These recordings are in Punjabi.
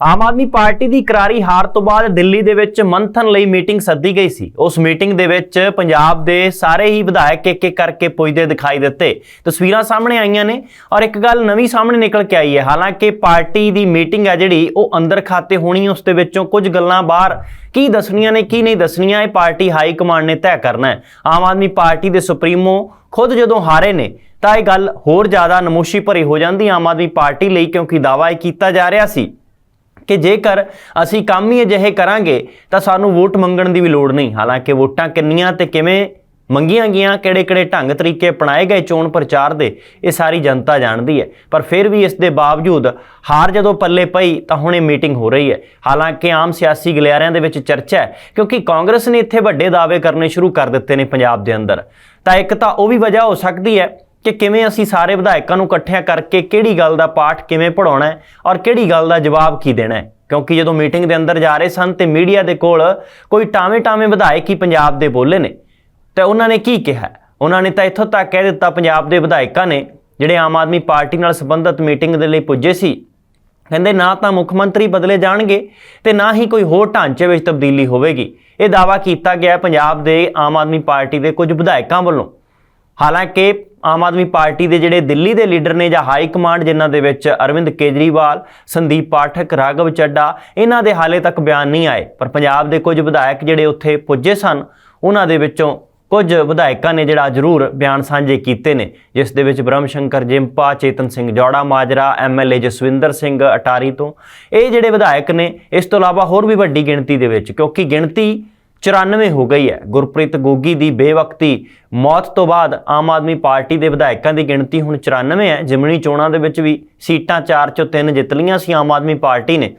ਆਮ ਆਦਮੀ ਪਾਰਟੀ ਦੀ ਕਰਾਰੀ ਹਾਰ ਤੋਂ ਬਾਅਦ ਦਿੱਲੀ ਦੇ ਵਿੱਚ ਮੰਥਨ ਲਈ ਮੀਟਿੰਗ ਸੱਦੀ ਗਈ ਸੀ। ਉਸ ਮੀਟਿੰਗ ਦੇ ਵਿੱਚ ਪੰਜਾਬ ਦੇ ਸਾਰੇ ਹੀ ਵਿਧਾਇਕ ਇੱਕ ਇੱਕ ਕਰਕੇ ਪੁੱਜਦੇ ਦਿਖਾਈ ਦਿੱਤੇ। ਤਸਵੀਰਾਂ ਸਾਹਮਣੇ ਆਈਆਂ ਨੇ ਔਰ ਇੱਕ ਗੱਲ ਨਵੀਂ ਸਾਹਮਣੇ ਨਿਕਲ ਕੇ ਆਈ ਹੈ। ਹਾਲਾਂਕਿ ਪਾਰਟੀ ਦੀ ਮੀਟਿੰਗ ਹੈ ਜਿਹੜੀ, ਉਹ ਅੰਦਰ ਖਾਤੇ ਹੋਣੀ, ਉਸ ਦੇ ਵਿੱਚੋਂ ਕੁਝ ਗੱਲਾਂ ਬਾਹਰ। ਕੀ ਦੱਸਣੀਆਂ ਨੇ, ਕੀ ਨਹੀਂ ਦੱਸਣੀਆਂ, ਇਹ ਪਾਰਟੀ ਹਾਈ ਕਮਾਂਡ ਨੇ ਤੈਅ ਕਰਨਾ ਹੈ। ਆਮ ਆਦਮੀ ਪਾਰਟੀ ਦੇ ਸੁਪਰੀਮੋ ਖੁਦ ਜਦੋਂ ਹਾਰੇ ਨੇ, ਤਾਂ ਇਹ ਗੱਲ ਹੋਰ ਜ਼ਿਆਦਾ ਨਮੋਸ਼ੀ ਭਰੀ ਹੋ ਜਾਂਦੀ ਆਮ ਆਦਮੀ ਪਾਰਟੀ ਲਈ, ਕਿਉਂਕਿ ਦਾਅਵਾ ਇਹ ਕੀਤਾ ਜਾ ਰਿਹਾ ਸੀ ਕਿ ਜੇਕਰ ਅਸੀਂ ਕੰਮ ਹੀ ਅਜਿਹੇ ਕਰਾਂਗੇ, ਤਾਂ ਸਾਨੂੰ ਵੋਟ ਮੰਗਣ ਦੀ ਵੀ ਲੋੜ ਨਹੀਂ। ਹਾਲਾਂਕਿ ਵੋਟਾਂ ਕਿੰਨੀਆਂ ਤੇ ਕਿਵੇਂ ਮੰਗੀਆਂ ਗਈਆਂ, ਕਿਹੜੇ-ਕਿਹੜੇ ਢੰਗ ਤਰੀਕੇ ਅਪਣਾਏ ਗਏ ਚੋਣ ਪ੍ਰਚਾਰ ਦੇ, ਇਹ ਸਾਰੀ ਜਨਤਾ ਜਾਣਦੀ ਹੈ। ਪਰ ਫਿਰ ਵੀ ਇਸ ਦੇ ਬਾਵਜੂਦ ਹਾਰ ਜਦੋਂ ਪੱਲੇ ਪਈ, ਤਾਂ ਹੁਣ ਇਹ ਮੀਟਿੰਗ ਹੋ ਰਹੀ ਹੈ। ਹਾਲਾਂਕਿ ਆਮ ਸਿਆਸੀ ਗਲਿਆਰਿਆਂ ਦੇ ਵਿੱਚ ਚਰਚਾ ਹੈ, ਕਿਉਂਕਿ ਕਾਂਗਰਸ ਨੇ ਇੱਥੇ ਵੱਡੇ ਦਾਅਵੇ ਕਰਨੇ ਸ਼ੁਰੂ ਕਰ ਦਿੱਤੇ ਨੇ ਪੰਜਾਬ ਦੇ ਅੰਦਰ। ਤਾਂ ਇੱਕ ਤਾਂ ਉਹ ਵੀ ਵਜ੍ਹਾ ਹੋ ਸਕਦੀ ਹੈ ਕਿ ਕਿਵੇਂ ਅਸੀਂ ਸਾਰੇ ਵਿਧਾਇਕਾਂ ਨੂੰ ਇਕੱਠਿਆਂ ਕਰਕੇ ਕਿਹੜੀ ਗੱਲ ਦਾ ਪਾਠ ਕਿਵੇਂ ਪੜਾਉਣਾ ਹੈ ਔਰ ਕਿਹੜੀ ਗੱਲ ਦਾ ਜਵਾਬ ਕੀ ਦੇਣਾ ਹੈ? ਕਿਉਂਕਿ ਜਦੋਂ ਮੀਟਿੰਗ ਦੇ ਅੰਦਰ ਜਾ ਰਹੇ ਸਨ ਤੇ ਮੀਡੀਆ ਦੇ ਕੋਲ ਕੋਈ ਟਾਵੇਂ-ਟਾਵੇਂ ਵਿਧਾਇਕ ਹੀ ਪੰਜਾਬ ਦੇ ਬੋਲੇ ਨੇ। ਤੇ ਉਹਨਾਂ ਨੇ ਕੀ ਕਿਹਾ? ਉਹਨਾਂ ਨੇ ਤਾਂ ਇੱਥੋਂ ਤੱਕ ਕਹਿ ਦਿੱਤਾ ਪੰਜਾਬ ਦੇ ਵਿਧਾਇਕਾਂ ਨੇ ਜਿਹੜੇ ਆਮ ਆਦਮੀ ਪਾਰਟੀ ਨਾਲ ਸੰਬੰਧਿਤ ਮੀਟਿੰਗ ਦੇ ਲਈ ਪੁੱਜੇ ਸੀ। ਕਹਿੰਦੇ ਨਾ ਤਾਂ ਮੁੱਖ ਮੰਤਰੀ ਬਦਲੇ ਜਾਣਗੇ ਤੇ ਨਾ ਹੀ ਕੋਈ ਹੋਰ ਢਾਂਚੇ ਵਿੱਚ ਤਬਦੀਲੀ ਹੋਵੇਗੀ। ਇਹ ਦਾਅਵਾ ਕੀਤਾ ਗਿਆ ਪੰਜਾਬ ਦੇ ਆਮ ਆਦਮੀ ਪਾਰਟੀ ਦੇ ਕੁਝ ਵਿਧਾਇਕਾਂ ਵੱਲੋਂ। ਹਾਲਾਂਕਿ ਆਮ ਆਦਮੀ ਪਾਰਟੀ ਦੇ ਜਿਹੜੇ ਦਿੱਲੀ ਦੇ ਲੀਡਰ ਨੇ ਜਾਂ ਹਾਈ ਕਮਾਂਡ ਜਿਨ੍ਹਾਂ ਦੇ ਵਿੱਚ ਅਰਵਿੰਦ ਕੇਜਰੀਵਾਲ, ਸੰਦੀਪ ਪਾਠਕ, ਰਾਘਵ ਚੱਡਾ, ਇਹਨਾਂ ਦੇ ਹਾਲੇ ਤੱਕ ਬਿਆਨ ਨਹੀਂ ਆਏ। ਪਰ ਪੰਜਾਬ ਦੇ ਕੁਝ ਵਿਧਾਇਕ ਜਿਹੜੇ ਉੱਥੇ ਪੁੱਜੇ ਸਨ, ਉਹਨਾਂ ਦੇ ਵਿੱਚੋਂ ਕੁਝ ਵਿਧਾਇਕਾਂ ਨੇ ਜਿਹੜਾ ਜ਼ਰੂਰ ਬਿਆਨ ਸਾਂਝੇ ਕੀਤੇ ਨੇ, ਜਿਸ ਦੇ ਵਿੱਚ ਬ੍ਰਹਮ ਸ਼ੰਕਰ ਜਿੰਪਾ, ਚੇਤਨ ਸਿੰਘ ਜੋੜਾ, ਮਾਜਰਾ ਐਮਐਲਏ ਜਸਵਿੰਦਰ ਸਿੰਘ ਅਟਾਰੀ ਤੋਂ। ਇਹ ਜਿਹੜੇ ਵਿਧਾਇਕ ਨੇ, ਇਸ ਤੋਂ ਇਲਾਵਾ ਹੋਰ ਵੀ ਵੱਡੀ ਗਿਣਤੀ ਦੇ ਵਿੱਚ, ਕਿਉਂਕਿ ਗਿਣਤੀ 94 ਹੋ ਗਈ ਹੈ। ਗੁਰਪ੍ਰੀਤ ਗੋਗੀ ਦੀ ਬੇਵਕਤੀ ਮੌਤ ਤੋਂ ਬਾਅਦ ਆਮ ਆਦਮੀ ਪਾਰਟੀ ਦੇ ਵਿਧਾਇਕਾਂ ਦੀ ਗਿਣਤੀ ਹੁਣ 94 ਹੈ। ਜਿਮਣੀ ਚੋਣਾਂ ਦੇ ਵਿੱਚ ਵੀ ਸੀਟਾਂ 4 ਚੋਂ 3 ਜਿੱਤ ਲਈਆਂ ਸੀ ਆਮ ਆਦਮੀ ਪਾਰਟੀ ਨੇ।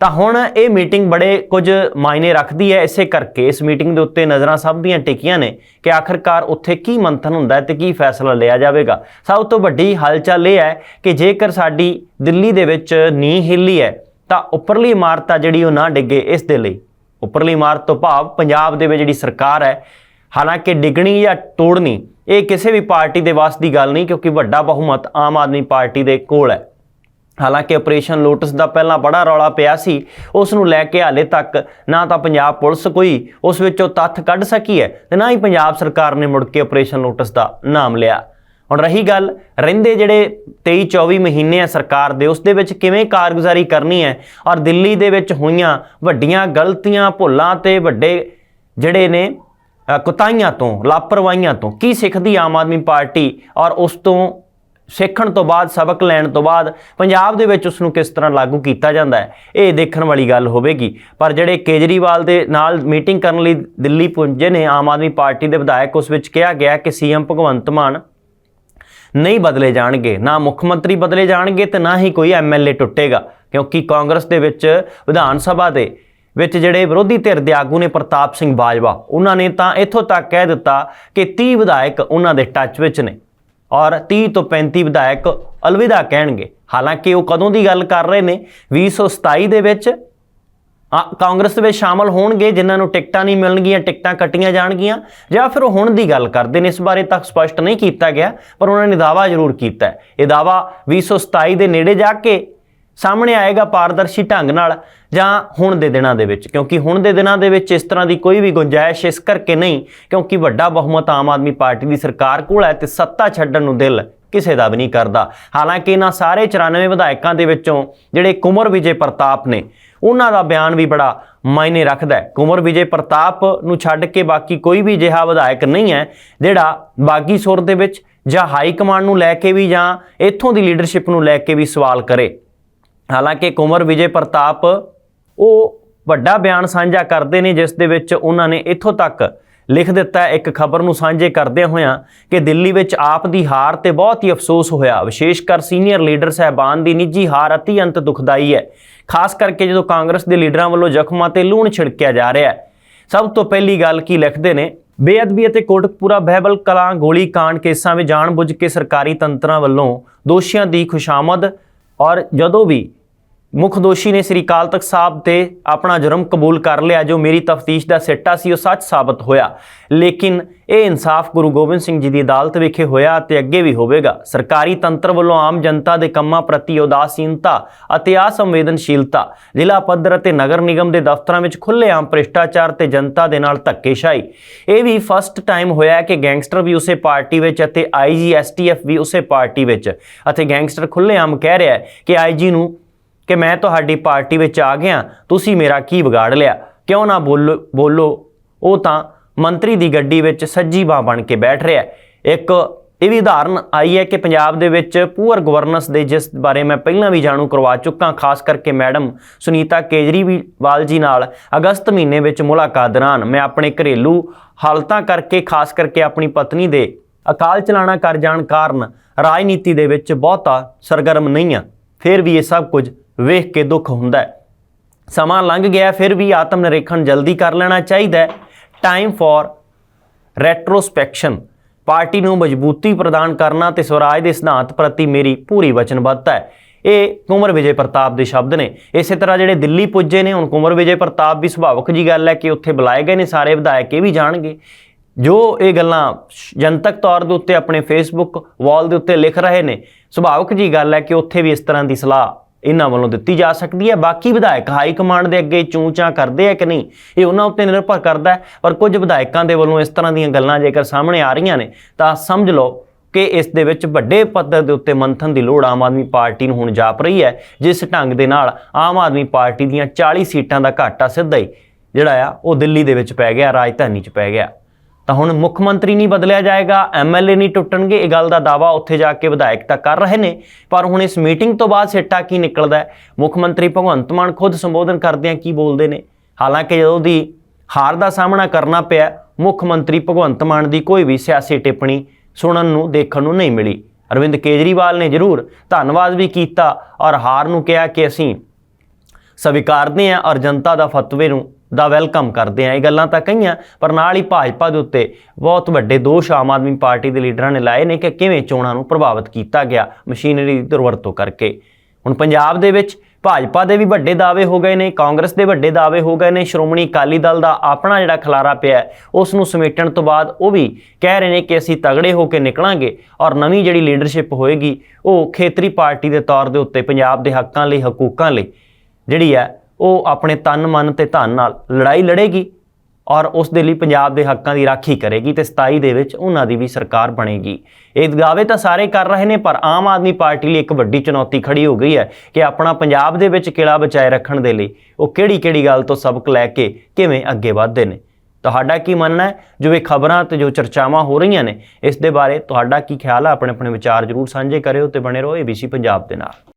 ਤਾਂ ਹੁਣ ਇਹ ਮੀਟਿੰਗ ਬੜੇ ਕੁਝ ਮਾਇਨੇ ਰੱਖਦੀ ਹੈ। ਇਸੇ ਕਰਕੇ ਇਸ ਮੀਟਿੰਗ ਦੇ ਉੱਤੇ ਨਜ਼ਰਾਂ ਸਭ ਦੀਆਂ ਟਿਕੀਆਂ ਨੇ ਕਿ ਆਖਰਕਾਰ ਉੱਥੇ ਕੀ ਮੰਥਨ ਹੁੰਦਾ ਹੈ ਤੇ ਕੀ ਫੈਸਲਾ ਲਿਆ ਜਾਵੇਗਾ। ਸਭ ਤੋਂ ਵੱਡੀ ਹਲਚਲ ਇਹ ਹੈ ਕਿ ਜੇਕਰ ਸਾਡੀ ਦਿੱਲੀ ਦੇ ਵਿੱਚ ਨੀਂਹ ਹਿੱਲੀ ਹੈ ਤਾਂ ਉੱਪਰਲੀ ਇਮਾਰਤ ਆ ਜਿਹੜੀ ਉਹ ਨਾ ਡਿੱਗੇ ਇਸ ਦੇ ਲਈ। ਉੱਪਰਲੀ ਇਮਾਰਤ ਤੋਂ ਭਾਵ ਪੰਜਾਬ ਦੇ ਵਿੱਚ ਜਿਹੜੀ ਸਰਕਾਰ ਹੈ, ਹਾਲਾਂਕਿ ਡਿੱਗਣੀ ਜਾਂ ਤੋੜਨੀ, ਇਹ ਕਿਸੇ ਵੀ ਪਾਰਟੀ ਦੇ ਵਾਸ ਦੀ ਗੱਲ ਨਹੀਂ ਕਿਉਂਕਿ ਵੱਡਾ ਬਹੁਮਤ ਆਮ ਆਦਮੀ ਪਾਰਟੀ ਦੇ ਕੋਲ ਹੈ। ਹਾਲਾਂਕਿ ਆਪਰੇਸ਼ਨ ਲੋਟਸ ਦਾ ਪਹਿਲਾਂ ਬੜਾ ਰੌਲਾ ਪਿਆ ਸੀ, ਉਸ ਨੂੰ ਲੈ ਕੇ ਹਾਲੇ ਤੱਕ ਨਾ ਤਾਂ ਪੰਜਾਬ ਪੁਲਿਸ ਕੋਈ ਉਸ ਵਿੱਚੋਂ ਤੱਥ ਕੱਢ ਸਕੀ ਹੈ ਤੇ ਨਾ ਹੀ ਪੰਜਾਬ ਸਰਕਾਰ ਨੇ ਮੁੜ ਕੇ ਆਪਰੇਸ਼ਨ ਲੋਟਸ ਦਾ ਨਾਮ ਲਿਆ। ਹੁਣ ਰਹੀ ਗੱਲ, ਰਹਿੰਦੇ ਜਿਹੜੇ 23 24 ਮਹੀਨੇ ਆ ਸਰਕਾਰ ਦੇ, ਉਸ ਦੇ ਵਿੱਚ ਕਿਵੇਂ ਕਾਰਗੁਜ਼ਾਰੀ ਕਰਨੀ ਹੈ? ਔਰ ਦਿੱਲੀ ਦੇ ਵਿੱਚ ਹੋਈਆਂ ਵੱਡੀਆਂ ਗਲਤੀਆਂ, ਭੁੱਲਾਂ ਤੇ ਵੱਡੇ ਜਿਹੜੇ ਨੇ ਕੁਤਾਈਆਂ ਤੋਂ, ਲਾਪਰਵਾਹੀਆਂ ਤੋਂ, ਕੀ ਸਿੱਖਦੀ ਆਮ ਆਦਮੀ ਪਾਰਟੀ? ਔਰ ਉਸ ਤੋਂ ਸਿੱਖਣ ਤੋਂ ਬਾਅਦ, ਸਬਕ ਲੈਣ ਤੋਂ ਬਾਅਦ, ਪੰਜਾਬ ਦੇ ਵਿੱਚ ਉਸ ਨੂੰ ਕਿਸ ਤਰ੍ਹਾਂ ਲਾਗੂ ਕੀਤਾ ਜਾਂਦਾ ਹੈ? ਇਹ ਦੇਖਣ ਵਾਲੀ ਗੱਲ ਹੋਵੇਗੀ। ਪਰ ਜਿਹੜੇ ਕੇਜਰੀਵਾਲ ਦੇ ਨਾਲ ਮੀਟਿੰਗ ਕਰਨ ਲਈ ਦਿੱਲੀ ਪੁੱਜੇ ਨੇ, ਆਮ ਆਦਮੀ ਪਾਰਟੀ ਦੇ ਵਿਧਾਇਕ, ਉਸ ਵਿੱਚ ਕਿਹਾ ਗਿਆ ਕਿ ਸੀਐਮ ਭਗਵੰਤ ਮਾਨ ਨਹੀਂ ਬਦਲੇ ਜਾਣਗੇ, ਨਾ ਮੁੱਖ ਮੰਤਰੀ ਬਦਲੇ ਜਾਣਗੇ ਤੇ ਨਾ ਹੀ ਕੋਈ ਐਮਐਲਏ ਟੁੱਟੇਗਾ। ਕਿਉਂਕਿ ਕਾਂਗਰਸ ਦੇ ਵਿੱਚ, ਵਿਧਾਨ ਸਭਾ ਦੇ ਵਿੱਚ ਜਿਹੜੇ ਵਿਰੋਧੀ ਧਿਰ ਦੇ ਆਗੂ ਨੇ ਪ੍ਰਤਾਪ ਸਿੰਘ ਬਾਜਵਾ, ਉਹਨਾਂ ਨੇ ਤਾਂ ਇੱਥੋਂ ਤੱਕ ਕਹਿ ਦਿੱਤਾ ਕਿ 30 ਵਿਧਾਇਕ ਉਹਨਾਂ ਦੇ ਟੱਚ ਵਿੱਚ ਨੇ ਔਰ 30 ਤੋਂ 35 ਵਿਧਾਇਕ ਅਲਵਿਦਾ ਕਹਿਣਗੇ। ਹਾਲਾਂਕਿ ਉਹ ਕਦੋਂ ਦੀ ਗੱਲ ਕਰ ਰਹੇ ਨੇ? 2027 ਦੇ ਵਿੱਚ ਕਾਂਗਰਸ ਦੇ ਵਿੱਚ ਸ਼ਾਮਲ ਹੋਣਗੇ, ਜਿਨ੍ਹਾਂ ਨੂੰ ਟਿਕਟਾਂ ਨਹੀਂ ਮਿਲਣਗੀਆਂ, ਟਿਕਟਾਂ ਕੱਟੀਆਂ ਜਾਣਗੀਆਂ। ਜਾਂ ਫਿਰ ਉਹ ਹੁਣ ਦੀ ਗੱਲ ਕਰਦੇ ਨੇ, ਇਸ ਬਾਰੇ ਤੱਕ ਸਪਸ਼ਟ ਨਹੀਂ ਕੀਤਾ ਗਿਆ, ਪਰ ਉਹਨਾਂ ਨੇ ਦਾਵਾ ਜ਼ਰੂਰ ਕੀਤਾ ਹੈ। ਇਹ ਦਾਵਾ 2027 ਦੇ ਨੇੜੇ ਜਾ ਕੇ ਸਾਹਮਣੇ ਆਏਗਾ ਪਾਰਦਰਸ਼ੀ ਢੰਗ ਨਾਲ, ਜਾਂ ਹੁਣ ਦੇ ਦਿਨਾਂ ਦੇ ਵਿੱਚ। ਕਿਉਂਕਿ ਹੁਣ ਦੇ ਦਿਨਾਂ ਦੇ ਵਿੱਚ ਇਸ ਤਰ੍ਹਾਂ ਦੀ ਕੋਈ ਵੀ ਗੁੰਜਾਇਸ਼ ਇਸ ਕਰਕੇ ਨਹੀਂ, ਕਿਉਂਕਿ ਵੱਡਾ ਬਹੁਮਤ ਆਮ ਆਦਮੀ ਪਾਰਟੀ ਦੀ ਸਰਕਾਰ ਕੋਲ ਹੈ ਤੇ ਸੱਤਾ ਛੱਡਣ ਨੂੰ ਦਿਲ ਕਿਸੇ ਦਾ ਵੀ ਨਹੀਂ ਕਰਦਾ। ਹਾਲਾਂਕਿ ਇਹਨਾਂ ਸਾਰੇ 94 ਵਿਧਾਇਕਾਂ ਦੇ ਵਿੱਚੋਂ ਜਿਹੜੇ ਕੁਮਰ ਵਿਜੇ ਪ੍ਰਤਾਪ ਨੇ, ਉਹਨਾਂ ਦਾ ਬਿਆਨ ਵੀ ਬੜਾ ਮਾਇਨੇ ਰੱਖਦਾ ਹੈ। ਕੁਮਰ ਵਿਜੇ ਪ੍ਰਤਾਪ ਨੂੰ ਛੱਡ ਕੇ ਬਾਕੀ ਕੋਈ ਵੀ ਅਜਿਹਾ ਵਿਧਾਇਕ ਨਹੀਂ ਹੈ, ਜਿਹੜਾ ਬਾਗੀ ਸੁਰ ਦੇ ਵਿੱਚ ਜਾਂ ਹਾਈ ਕਮਾਂਡ ਨੂੰ ਲੈ ਕੇ ਵੀ ਜਾਂ ਇੱਥੋਂ ਦੀ ਲੀਡਰਸ਼ਿਪ ਨੂੰ ਲੈ ਕੇ ਵੀ ਸਵਾਲ ਕਰੇ। ਹਾਲਾਂਕਿ ਕੁਮਰ ਵਿਜੇ ਪ੍ਰਤਾਪ ਉਹ ਵੱਡਾ ਬਿਆਨ ਸਾਂਝਾ ਕਰਦੇ ਨੇ, ਜਿਸ ਦੇ ਵਿੱਚ ਉਹਨਾਂ ਨੇ ਇੱਥੋਂ ਤੱਕ ਲਿਖ ਦਿੱਤਾ ਇੱਕ ਖਬਰ ਨੂੰ ਸਾਂਝੇ ਕਰਦਿਆਂ ਹੋਇਆਂ ਕਿ ਦਿੱਲੀ ਵਿੱਚ ਆਪ ਦੀ ਹਾਰ ਤੇ ਬਹੁਤ ਹੀ ਅਫਸੋਸ ਹੋਇਆ। ਵਿਸ਼ੇਸ਼ ਕਰ ਸੀਨੀਅਰ ਲੀਡਰ ਸਹਿਬਾਨ ਦੀ ਨਿੱਜੀ ਹਾਰ ਅਤੀ ਅੰਤ ਦੁਖਦਾਈ ਹੈ। ਖਾਸ ਕਰਕੇ ਜਦੋਂ ਕਾਂਗਰਸ ਦੇ ਲੀਡਰਾਂ ਵੱਲੋਂ ਜ਼ਖਮਾਂ ਤੇ ਲੂਣ ਛਿੜਕਿਆ ਜਾ ਰਿਹਾ ਹੈ। ਸਭ ਤੋਂ ਪਹਿਲੀ ਗੱਲ ਕੀ ਲਿਖਦੇ ਨੇ? ਬੇਅਦਬੀ ਅਤੇ ਕੋਟਕਪੂਰਾ ਬਹਿਬਲ ਕਲਾਂ ਗੋਲੀ ਕਾਂਡ ਕੇਸਾਂ ਵਿੱਚ ਜਾਣਬੁੱਝ ਕੇ ਸਰਕਾਰੀ ਤੰਤਰਾਂ ਵੱਲੋਂ ਦੋਸ਼ੀਆਂ ਦੀ ਖੁਸ਼ਾਮਦ ਔਰ ਜਦੋਂ ਵੀ ਮੁੱਖ ਦੋਸ਼ੀ ਨੇ ਸ੍ਰੀ ਅਕਾਲ ਤਖਤ ਸਾਹਿਬ ਤੇ ਆਪਣਾ ਜੁਰਮ ਕਬੂਲ ਕਰ ਲਿਆ, ਜੋ ਮੇਰੀ ਤਫਤੀਸ਼ ਦਾ ਸਿੱਟਾ ਸੀ, ਉਹ ਸੱਚ ਸਾਬਤ ਹੋਇਆ। ਲੇਕਿਨ ਇਹ ਇਨਸਾਫ ਗੁਰੂ ਗੋਬਿੰਦ ਸਿੰਘ ਜੀ ਦੀ ਅਦਾਲਤ ਵਿਖੇ ਹੋਇਆ ਅਤੇ ਅੱਗੇ ਵੀ ਹੋਵੇਗਾ। ਸਰਕਾਰੀ ਤੰਤਰ ਵੱਲੋਂ ਆਮ ਜਨਤਾ ਦੇ ਕੰਮਾਂ ਪ੍ਰਤੀ ਉਦਾਸੀਨਤਾ ਅਤੇ ਅਸੰਵੇਦਨਸ਼ੀਲਤਾ, ਜ਼ਿਲ੍ਹਾ ਪੱਧਰ ਅਤੇ ਨਗਰ ਨਿਗਮ ਦੇ ਦਫ਼ਤਰਾਂ ਵਿੱਚ ਖੁੱਲ੍ਹੇਆਮ ਭ੍ਰਿਸ਼ਟਾਚਾਰ ਤੇ ਜਨਤਾ ਦੇ ਨਾਲ ਧੱਕੇਸ਼ਾਹੀ। ਇਹ ਵੀ ਫਸਟ ਟਾਈਮ ਹੋਇਆ ਕਿ ਗੈਂਗਸਟਰ ਵੀ ਉਸੇ ਪਾਰਟੀ ਵਿੱਚ ਅਤੇ ਆਈਜੀ ਐਸਟੀਐਫ ਵੀ ਉਸੇ ਪਾਰਟੀ ਵਿੱਚ। ਅਤੇ ਗੈਂਗਸਟਰ ਖੁੱਲ੍ਹੇਆਮ ਕਹਿ ਰਿਹਾ ਹੈ ਕਿ ਆਈਜੀ ਨੂੰ ਕਿ ਮੈਂ ਤੁਹਾਡੀ ਪਾਰਟੀ ਵਿੱਚ ਆ ਗਿਆ, ਤੁਸੀਂ ਮੇਰਾ ਕੀ ਵਿਗਾੜ ਲਿਆ? ਕਿਉਂ ਨਾ ਬੋਲੋ ਬੋਲੋ? ਉਹ ਤਾਂ ਮੰਤਰੀ ਦੀ ਗੱਡੀ ਵਿੱਚ ਸੱਜੀ ਬਾਹ ਬਣ ਕੇ ਬੈਠ ਰਿਹਾ ਇੱਕ ਇਹ ਵੀ ਉਦਾਹਰਨ ਆਈ ਹੈ ਕਿ ਪੰਜਾਬ ਦੇ ਵਿੱਚ ਪੂਅਰ ਗਵਰਨੈਂਸ ਦੇ ਜਿਸ ਬਾਰੇ ਮੈਂ ਪਹਿਲਾਂ ਵੀ ਜਾਣੂ ਕਰਵਾ ਚੁੱਕਾ, ਖਾਸ ਕਰਕੇ ਮੈਡਮ ਸੁਨੀਤਾ ਕੇਜਰੀਵਾਲ ਜੀ ਨਾਲ ਅਗਸਤ ਮਹੀਨੇ ਵਿੱਚ ਮੁਲਾਕਾਤ ਦੌਰਾਨ ਮੈਂ ਆਪਣੇ ਘਰੇਲੂ ਹਾਲਤਾਂ ਕਰਕੇ, ਖਾਸ ਕਰਕੇ ਆਪਣੀ ਪਤਨੀ ਦੇ ਅਕਾਲ ਚਲਾਣਾ ਕਰ ਜਾਣ ਕਾਰਨ ਰਾਜਨੀਤੀ ਦੇ ਵਿੱਚ ਬਹੁਤਾ ਸਰਗਰਮ ਨਹੀਂ ਆ ਫਿਰ ਵੀ ਇਹ ਸਭ ਕੁਝ ਵੇਖ ਕੇ ਦੁੱਖ ਹੁੰਦਾ ਹੈ। ਸਮਾਂ ਲੰਘ ਗਿਆ, ਫਿਰ ਵੀ ਆਤਮ ਨਿਰੀਖਣ ਜਲਦੀ ਕਰ ਲੈਣਾ ਚਾਹੀਦਾ ਹੈ। ਟਾਈਮ ਫॉर ਰੈਟਰੋਸਪੈਕਸ਼ਨ ਪਾਰਟੀ ਨੂੰ ਮਜ਼ਬੂਤੀ ਪ੍ਰਦਾਨ ਕਰਨਾ ਤੇ ਸਵਰਾਜ ਦੇ ਸਿਧਾਂਤ ਪ੍ਰਤੀ ਮੇਰੀ ਪੂਰੀ ਵਚਨਬੱਧਤਾ ਹੈ। ਇਹ ਕੁੰਵਰ ਵਿਜੇ ਪ੍ਰਤਾਪ ਦੇ ਸ਼ਬਦ ਨੇ। ਇਸੇ ਤਰ੍ਹਾਂ ਜਿਹੜੇ ਦਿੱਲੀ ਪੁੱਜੇ ਨੇ, ਹੁਣ ਕੁੰਵਰ ਵਿਜੇ ਪ੍ਰਤਾਪ ਵੀ ਸੁਭਾਵਕ ਜੀ ਗੱਲ ਹੈ ਕਿ ਉੱਥੇ ਬੁਲਾਏ ਗਏ ਨੇ, ਸਾਰੇ ਵਿਧਾਇਕ ਇਹ ਵੀ ਜਾਣਗੇ। ਜੋ ਇਹ ਗੱਲਾਂ ਜਨਤਕ ਤੌਰ ਦੇ ਉੱਤੇ ਆਪਣੇ ਫੇਸਬੁੱਕ ਵਾਲ ਦੇ ਉੱਤੇ ਲਿਖ ਰਹੇ ਨੇ, ਸੁਭਾਵਕ ਜੀ ਗੱਲ ਹੈ ਕਿ ਉੱਥੇ ਵੀ ਇਸ ਤਰ੍ਹਾਂ ਦੀ ਸਲਾਹ ਇਹਨਾਂ ਵੱਲੋਂ ਦਿੱਤੀ ਜਾ ਸਕਦੀ ਹੈ। ਬਾਕੀ ਵਿਧਾਇਕ ਹਾਈ ਕਮਾਂਡ ਦੇ ਅੱਗੇ ਚੂੰਚਾਂ ਕਰਦੇ ਆ ਕਿ ਨਹੀਂ, ਇਹ ਉਹਨਾਂ ਉੱਤੇ ਨਿਰਭਰ ਕਰਦਾ ਹੈ। ਪਰ ਕੁਝ ਵਿਧਾਇਕਾਂ ਦੇ ਵੱਲੋਂ ਇਸ ਤਰ੍ਹਾਂ ਦੀਆਂ ਗੱਲਾਂ ਜੇਕਰ ਸਾਹਮਣੇ ਆ ਰਹੀਆਂ ਨੇ, ਤਾਂ ਸਮਝ ਲਓ ਕਿ ਇਸ ਦੇ ਵਿੱਚ ਵੱਡੇ ਪੱਧਰ ਦੇ ਉੱਤੇ ਮੰਥਨ ਦੀ ਲੋੜ ਆਮ ਆਦਮੀ ਪਾਰਟੀ ਨੂੰ ਹੁਣ ਜਾਪ ਰਹੀ ਹੈ, ਜਿਸ ਢੰਗ ਦੇ ਨਾਲ ਆਮ ਆਦਮੀ ਪਾਰਟੀ ਦੀਆਂ 40 ਸੀਟਾਂ ਦਾ ਘਾਟਾ ਸਿੱਧਾ ਹੀ ਜਿਹੜਾ ਆ, ਉਹ ਦਿੱਲੀ ਦੇ ਵਿੱਚ ਪੈ ਗਿਆ, ਰਾਜਧਾਨੀ 'ਚ ਪੈ ਗਿਆ। ਤਾਂ ਹੁਣ ਮੁੱਖ ਮੰਤਰੀ ਨਹੀਂ ਬਦਲਿਆ ਜਾਏਗਾ ਐਮਐਲਏ ਨਹੀਂ ਟੁੱਟਣਗੇ, ਇਹ ਗੱਲ ਦਾ ਦਾਵਾ ਉੱਥੇ ਜਾ ਕੇ ਵਿਧਾਇਕ ਤਾਂ ਕਰ ਰਹੇ ਨੇ। ਪਰ ਹੁਣ ਇਸ ਮੀਟਿੰਗ ਤੋਂ ਬਾਅਦ ਸਿੱਟਾ ਕੀ ਨਿਕਲਦਾ ਮੁੱਖ ਮੰਤਰੀ ਭਗਵੰਤ ਮਾਨ ਖੁਦ ਸੰਬੋਧਨ ਕਰਦਿਆਂ ਕੀ ਬੋਲਦੇ ਨੇ? ਹਾਲਾਂਕਿ ਜਦੋਂ ਦੀ ਹਾਰ ਦਾ ਸਾਹਮਣਾ ਕਰਨਾ ਪਿਆ, ਮੁੱਖ ਮੰਤਰੀ ਭਗਵੰਤ ਮਾਨ ਦੀ ਕੋਈ ਵੀ ਸਿਆਸੀ ਟਿੱਪਣੀ ਸੁਣਨ ਨੂੰ, ਦੇਖਣ ਨੂੰ ਨਹੀਂ ਮਿਲੀ। ਅਰਵਿੰਦ ਕੇਜਰੀਵਾਲ ਨੇ ਜ਼ਰੂਰ ਧੰਨਵਾਦ ਵੀ ਕੀਤਾ ਔਰ ਹਾਰ ਨੂੰ ਕਿਹਾ ਕਿ ਅਸੀਂ ਸਵੀਕਾਰਦੇ ਹਾਂ ਔਰ ਜਨਤਾ ਦਾ ਫਤਵੇ ਨੂੰ, ਦਾ ਵੈਲਕਮ ਕਰਦੇ ਹਾਂ ਇਹ ਗੱਲਾਂ ਤਾਂ ਕਹੀਆਂ, ਪਰ ਨਾਲ ਹੀ ਭਾਜਪਾ ਦੇ ਉੱਤੇ ਬਹੁਤ ਵੱਡੇ ਦੋਸ਼ ਆਮ ਆਦਮੀ ਪਾਰਟੀ ਦੇ ਲੀਡਰਾਂ ਨੇ ਲਾਏ ਨੇ ਕਿ ਕਿਵੇਂ ਚੋਣਾਂ ਨੂੰ ਪ੍ਰਭਾਵਿਤ ਕੀਤਾ ਗਿਆ ਮਸ਼ੀਨਰੀ ਦੀ ਦੁਰਵਰਤੋਂ ਕਰਕੇ। ਹੁਣ ਪੰਜਾਬ ਦੇ ਵਿੱਚ ਭਾਜਪਾ ਦੇ ਵੀ ਵੱਡੇ ਦਾਅਵੇ ਹੋ ਗਏ ਨੇ, ਕਾਂਗਰਸ ਦੇ ਵੱਡੇ ਦਾਅਵੇ ਹੋ ਗਏ ਨੇ, ਸ਼੍ਰੋਮਣੀ ਅਕਾਲੀ ਦਲ ਦਾ ਆਪਣਾ ਜਿਹੜਾ ਖਲਾਰਾ ਪਿਆ ਉਸ ਨੂੰ ਸਮੇਟਣ ਤੋਂ ਬਾਅਦ ਉਹ ਵੀ ਕਹਿ ਰਹੇ ਨੇ ਕਿ ਅਸੀਂ ਤਗੜੇ ਹੋ ਕੇ ਨਿਕਲਾਂਗੇ ਔਰ ਨਵੀਂ ਜਿਹੜੀ ਲੀਡਰਸ਼ਿਪ ਹੋਏਗੀ, ਉਹ ਖੇਤਰੀ ਪਾਰਟੀ ਦੇ ਤੌਰ ਦੇ ਉੱਤੇ ਪੰਜਾਬ ਦੇ ਹੱਕਾਂ ਲਈ, ਹਕੂਕਾਂ ਲਈ ਜਿਹੜੀ ਹੈ, ਉਹ ਆਪਣੇ ਤਨ, ਮਨ ਤੇ ਧਨ ਨਾਲ ਲੜਾਈ ਲੜੇਗੀ ਔਰ ਉਸ ਦੇ ਲਈ ਪੰਜਾਬ ਦੇ ਹੱਕਾਂ ਦੀ ਰਾਖੀ ਕਰੇਗੀ ਤੇ 27 ਦੇ ਵਿੱਚ ਉਹਨਾਂ ਦੀ ਵੀ ਸਰਕਾਰ ਬਣੇਗੀ। ਇਹ ਦਾਅਵੇ ਤਾਂ ਸਾਰੇ ਕਰ ਰਹੇ ਨੇ, ਪਰ ਆਮ ਆਦਮੀ ਪਾਰਟੀ ਲਈ ਇੱਕ ਵੱਡੀ ਚੁਣੌਤੀ ਖੜੀ ਹੋ ਗਈ ਹੈ ਕਿ ਆਪਣਾ ਪੰਜਾਬ ਦੇ ਵਿੱਚ ਕਿਲਾ ਬਚਾਏ ਰੱਖਣ ਦੇ ਲਈ ਉਹ ਕਿਹੜੀ-ਕਿਹੜੀ ਗੱਲ ਤੋਂ ਸਬਕ ਲੈ ਕੇ ਕਿਵੇਂ ਅੱਗੇ ਵਧਦੇ ਨੇ। ਤੁਹਾਡਾ ਕੀ ਮੰਨਣਾ ਹੈ? ਜੋ ਇਹ ਖਬਰਾਂ ਤੇ ਜੋ ਚਰਚਾਵਾਂ ਹੋ ਰਹੀਆਂ ਨੇ, ਇਸ ਦੇ ਬਾਰੇ ਤੁਹਾਡਾ ਕੀ ਖਿਆਲ ਹੈ? ਆਪਣੇ ਆਪਣੇ ਵਿਚਾਰ ਜਰੂਰ ਸਾਂਝੇ ਕਰਿਓ ਤੇ ਬਣੇ ਰਹੋ ABC ਪੰਜਾਬ ਦੇ ਨਾਲ।